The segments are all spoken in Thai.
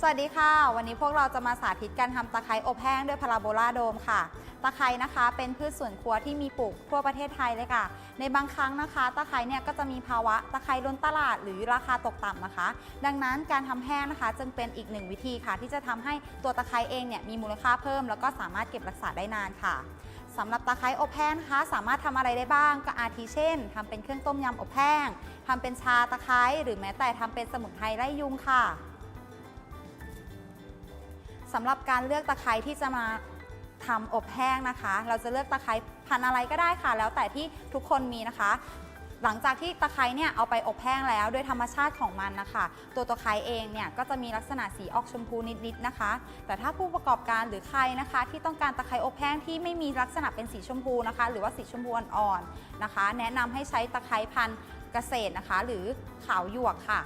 สวัสดีค่ะ วันนี้พวกเราจะมาสาธิตการทำตะไคร้อบแห้งด้วยพาราโบลาโดมค่ะ ตะไคร้นะคะเป็นพืชสวนครัวที่มีปลูกทั่วประเทศไทยเลยค่ะ ในบางครั้งนะคะ ตะไคร้เนี่ยก็จะมีภาวะตะไคร้ล้นตลาดหรือราคาตกต่ำนะคะ ดังนั้นการทำแห้งนะคะ จึงเป็นอีกหนึ่งวิธีค่ะ ที่จะทำให้ตัวตะไคร้เองเนี่ยมีมูลค่าเพิ่ม แล้วก็สามารถเก็บรักษาได้นานค่ะสำหรับตะไคร้อบแห้งนะคะ สามารถทำอะไรได้บ้างก็อาทิเช่นทำเป็นเครื่องต้มยำอบแห้งทำเป็นชาตะไคร้หรือแม้แต่ทำเป็นสมุนไพรไล่ยุงค่ะ สำหรับการเลือกตะไคร้ที่จะมาทำอบแห้งนะคะ เราจะเลือกตะไคร้พันธุ์อะไรก็ได้ค่ะ แล้วแต่ที่ทุกคนมีนะคะ หลังจากที่ตะไคร้เนี่ยเอาไปอบแห้งแล้วด้วยธรรมชาติของมันนะคะ ตัวตะไคร้เองเนี่ยก็จะมีลักษณะสีออกชมพูนิดๆนะคะ แต่ถ้าผู้ประกอบการหรือใครนะคะ ที่ต้องการตะไคร้อบแห้งที่ไม่มีลักษณะเป็นสีชมพูนะคะ หรือว่าสีชมพูอ่อนๆนะคะ แนะนำให้ใช้ตะไคร้พันธุ์เกษตรนะคะ หรือขาวหยวกค่ะ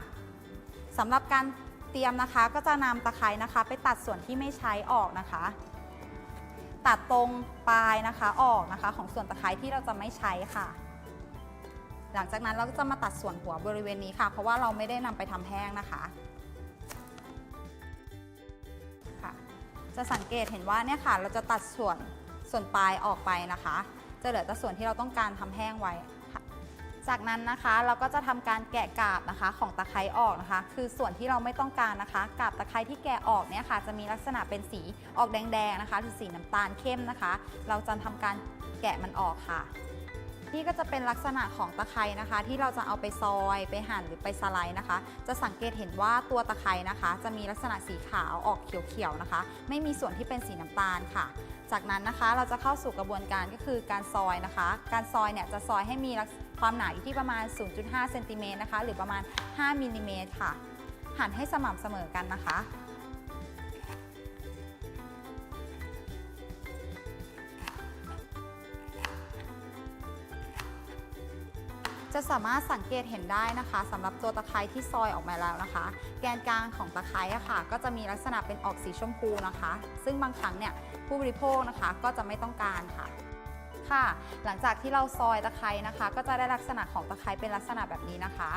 สำหรับการ เตรียมนะคะ ก็จะนำตะไคร้นะคะ ไปตัดส่วนที่ไม่ใช้ออกนะคะ ตัดตรงปลายนะคะออกนะคะ ของส่วนตะไคร้ที่เราจะไม่ใช้ค่ะ หลังจากนั้นเราก็จะมาตัดส่วนหัวบริเวณนี้ค่ะ เพราะว่าเราไม่ได้นำไปทำแห้งนะคะค่ะ จะสังเกตเห็นว่าเนี่ยค่ะ เราจะตัดส่วนส่วนปลายออกไปนะคะ จะเหลือแต่ส่วนที่เราต้องการทำแห้งไว้ จากนั้นนะคะเราก็จะทำการแกะกาบนะคะของตะไคร้ออกนะคะ คือส่วนที่เราไม่ต้องการนะคะกาบตะไคร้ที่แกะออกเนี่ยค่ะ จะมีลักษณะเป็นสีออกแดงๆนะคะหรือสีน้ำตาลเข้มนะคะ เราจะทำการแกะมันออกค่ะ นี่ก็จะเป็นลักษณะของตะไคร้นะคะ ที่เราจะเอาไปซอยไปหั่นหรือไปสไลด์นะคะ จะสังเกตเห็นว่าตัวตะไคร้นะคะ จะมีลักษณะสีขาวออกเขียวๆนะคะ ไม่มีส่วนที่เป็นสีน้ำตาลค่ะ จากนั้นนะคะเราจะเข้าสู่กระบวนการก็คือการซอยนะคะ การซอยเนี่ยจะซอยให้มีความหนาอยู่ที่ประมาณ 0.5เซนติเมตรนะคะหรือประมาณ 5มิลลิเมตรค่ะ หั่นให้สม่ำเสมอกันนะคะ จะสามารถสังเกตเห็นได้นะคะสำหรับตัวตะไคร้ที่ซอยออกมาแล้วนะคะ แกนกลางของตะไคร้อะค่ะ ก็จะมีลักษณะเป็นออกสีชมพูนะคะ ซึ่งบางครั้งเนี่ยผู้บริโภคนะคะก็จะไม่ต้องการค่ะค่ะหลังจากที่เราซอยตะไคร้นะคะ ก็จะได้ลักษณะของตะไคร้เป็นลักษณะแบบนี้นะคะ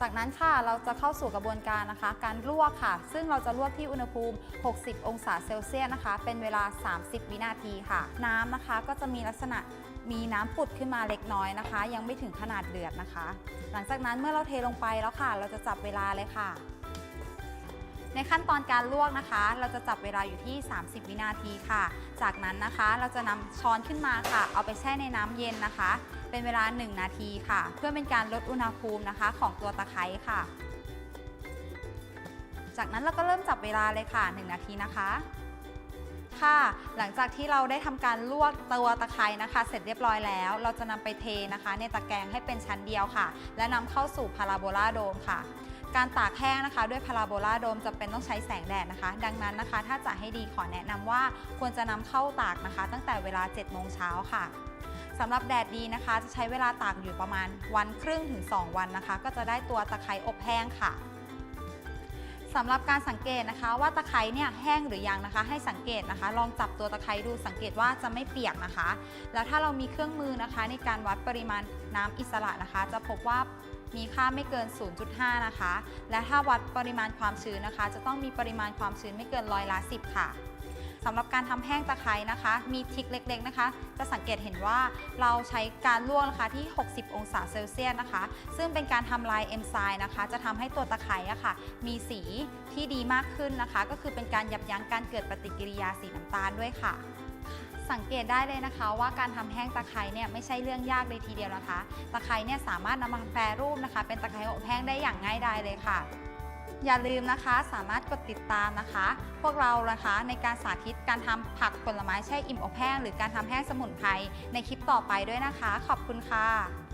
จากนั้นค่ะเราจะเข้าสู่กระบวนการนะคะ การลวกค่ะ ซึ่งเราจะลวกที่อุณหภูมิ 60 องศาเซลเซียสนะคะ เป็นเวลา 30 วินาทีค่ะ น้ำนะคะก็จะมีลักษณะ มีน้ำปุดขึ้นมาเล็กน้อยนะคะ ยังไม่ถึงขนาดเดือดนะคะ หลังจากนั้นเมื่อเราเทลงไปแล้วค่ะ เราจะจับเวลาเลยค่ะ ในขั้นตอนการลวกนะคะ เราจะจับเวลาอยู่ที่ 30 วินาทีค่ะ จากนั้นนะคะเราจะนำช้อนขึ้นมาค่ะ เอาไปแช่ในน้ำเย็นนะคะ เป็นเวลา 1 นาทีค่ะ เพื่อเป็นการลดอุณหภูมินะคะ ของตัวตะไคร้ค่ะ จากนั้นเราก็เริ่มจับเวลาเลยค่ะ 1 นาทีนะคะ ค่ะ หลังจากที่เราได้ทำการลวกตัวตะไคร้นะคะ เสร็จเรียบร้อยแล้ว เราจะนำไปเทนะคะ ในตะแกรงให้เป็นชั้นเดียวค่ะ และนำเข้าสู่พาราโบลาโดมค่ะการตากแห้งนะคะ ด้วยพาราโบลาโดมจะเป็นต้องใช้แสงแดดนะคะ ดังนั้นนะคะ ถ้าจะให้ดีขอแนะนำว่าควรจะนำเข้าตากนะคะ ตั้งแต่เวลา 7 โมงเช้าค่ะสำหรับแดดดีนะคะ จะใช้เวลาตากอยู่ประมาณวันครึ่งถึง 2 วันนะคะ ก็จะได้ตัวตะไคร้อบแห้งค่ะ สำหรับการสังเกตนะคะ ว่าตะไคร้เนี่ยแห้งหรือยังนะคะ ให้สังเกตนะคะ ลองจับตัวตะไคร้ดูสังเกตว่าจะไม่เปียกนะคะ แล้วถ้าเรามีเครื่องมือนะคะ ในการวัดปริมาณน้ำอิสระนะคะ จะพบว่ามีค่าไม่เกิน 0.5 นะคะ และถ้าวัดปริมาณความชื้นนะคะ จะต้องมีปริมาณความชื้นไม่เกินร้อยละ 10 ค่ะ สำหรับการทำแห้งตะไคร้นะคะ มีทิคเล็กๆนะคะ จะสังเกตเห็นว่าเราใช้การลวกนะคะที่ 60 องศาเซลเซียสนะคะ ซึ่งเป็นการทำลายเอนไซม์นะคะ จะทำให้ตัวตะไคร้อะค่ะ มีสีที่ดีมากขึ้นนะคะ ก็คือเป็นการยับยั้งการเกิดปฏิกิริยาสีน้ำตาลด้วยค่ะสังเกตได้เลยนะคะว่าการทำแห้งตะไคร้เนี่ยไม่ใช่เรื่องยากเลยทีเดียวนะคะ ตะไคร้เนี่ยสามารถนำมาแปรรูปนะคะ เป็นตะไคร้อบแห้งได้อย่างง่ายดายเลยค่ะ อย่าลืมนะคะสามารถกดติดตามนะคะ พวกเรานะคะในการสาธิตการทำผักผลไม้แช่อิ่มอบแห้งหรือการทำแห้งสมุนไพรในคลิปต่อไปด้วยนะคะ ขอบคุณค่ะ